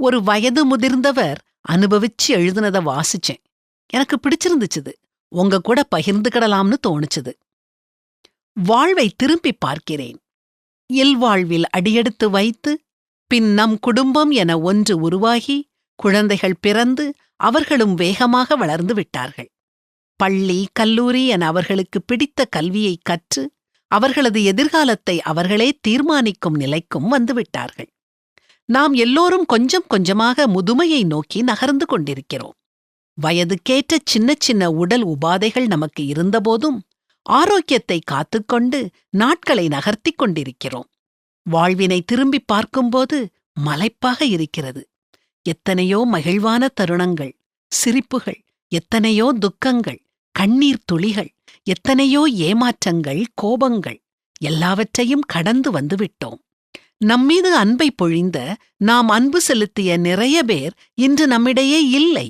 ஒரு வயது முதிர்ந்தவர் அனுபவிச்சு எழுதுனதை வாசிச்சேன். எனக்கு பிடிச்சிருந்துச்சுது. உங்க கூட பகிர்ந்துக்கிடலாம்னு தோணுச்சுது. வாழ்வை திரும்பி பார்க்கிறேன். இல்வாழ்வில் அடியெடுத்து வைத்து பின் நம் குடும்பம் என ஒன்று உருவாகி குழந்தைகள் பிறந்து அவர்களும் வேகமாக வளர்ந்து விட்டார்கள். பள்ளி கல்லூரி என அவர்களுக்கு பிடித்த கல்வியை கற்று அவர்களது எதிர்காலத்தை அவர்களே தீர்மானிக்கும் நிலைக்கும் வந்துவிட்டார்கள் நாம் எல்லோரும் கொஞ்சம் கொஞ்சமாக முதுமையை நோக்கி நகர்ந்து கொண்டிருக்கிறோம். வயதுக்கேற்ற சின்ன சின்ன உடல் உபாதைகள் நமக்கு இருந்தபோதும் ஆரோக்கியத்தை காத்துக்கொண்டு நாட்களை நகர்த்திக் கொண்டிருக்கிறோம். வாழ்வினை திரும்பி பார்க்கும்போது மலைப்பாக இருக்கிறது. எத்தனையோ மகிழ்வான தருணங்கள் சிரிப்புகள் எத்தனையோ துக்கங்கள் கண்ணீர் துளிகள் எத்தனையோ ஏமாற்றங்கள் கோபங்கள் எல்லாவற்றையும் கடந்து வந்துவிட்டோம். நம்மீது அன்பை பொழிந்த நாம் அன்பு செலுத்திய நிறைய பேர் இன்று நம்மிடையே இல்லை.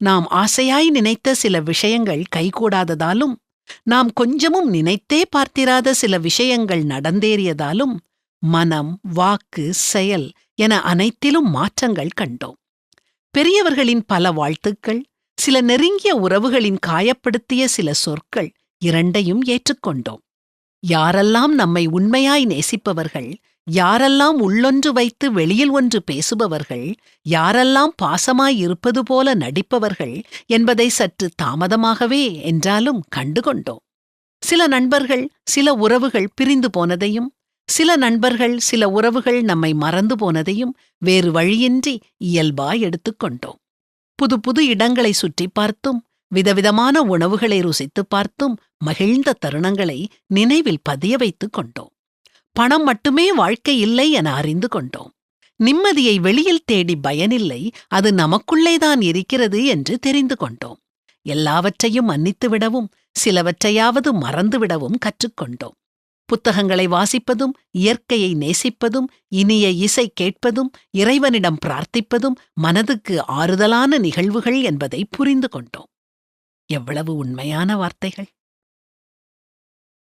நாம் ஆசையாய் நினைத்த சில விஷயங்கள் கைகூடாததாலும் நாம் கொஞ்சமும் நினைத்தே பார்த்திராத சில விஷயங்கள் நடந்தேறியதாலும் மனம் வாக்கு செயல் என அனைத்திலும் மாற்றங்கள் கண்டோம். பெரியவர்களின் பல வாழ்த்துக்கள் சில நெருங்கிய உறவுகளின் காயப்படுத்திய சில சொற்கள் இரண்டையும் ஏற்றுக்கொண்டோம். யாரெல்லாம் நம்மை உண்மையாய் நேசிப்பவர்கள் யாரெல்லாம் உள்ளொன்று வைத்து வெளியில் ஒன்று பேசுபவர்கள் யாரெல்லாம் பாசமாயிருப்பது போல நடிப்பவர்கள் என்பதை சற்று தாமதமாகவே என்றாலும் கண்டுகொண்டோம். சில நண்பர்கள் சில உறவுகள் பிரிந்து போனதையும் சில நண்பர்கள் சில உறவுகள் நம்மை மறந்து போனதையும் வேறு வழியின்றி இயல்பாய் எடுத்துக்கொண்டோம் புது புது இடங்களை சுற்றி பார்த்தும் விதவிதமான உணவுகளை ருசித்துப் பார்த்தும் மகிழ்ந்த தருணங்களை நினைவில் பதிய வைத்துக் கொண்டோம். பணம் மட்டுமே வாழ்க்கை இல்லை என அறிந்து கொண்டோம். நிம்மதியை வெளியில் தேடி பயனில்லை அது நமக்குள்ளேதான் இருக்கிறது என்று தெரிந்து கொண்டோம். எல்லாவற்றையும் மன்னித்துவிடவும் சிலவற்றையாவது மறந்துவிடவும் கற்றுக்கொண்டோம் புத்தகங்களை வாசிப்பதும் இயற்கையை நேசிப்பதும் இனிய இசை கேட்பதும் இறைவனிடம் பிரார்த்திப்பதும் மனதுக்கு ஆறுதலான நிகழ்வுகள் என்பதை புரிந்து கொண்டோம். எவ்வளவு உண்மையான வார்த்தைகள்!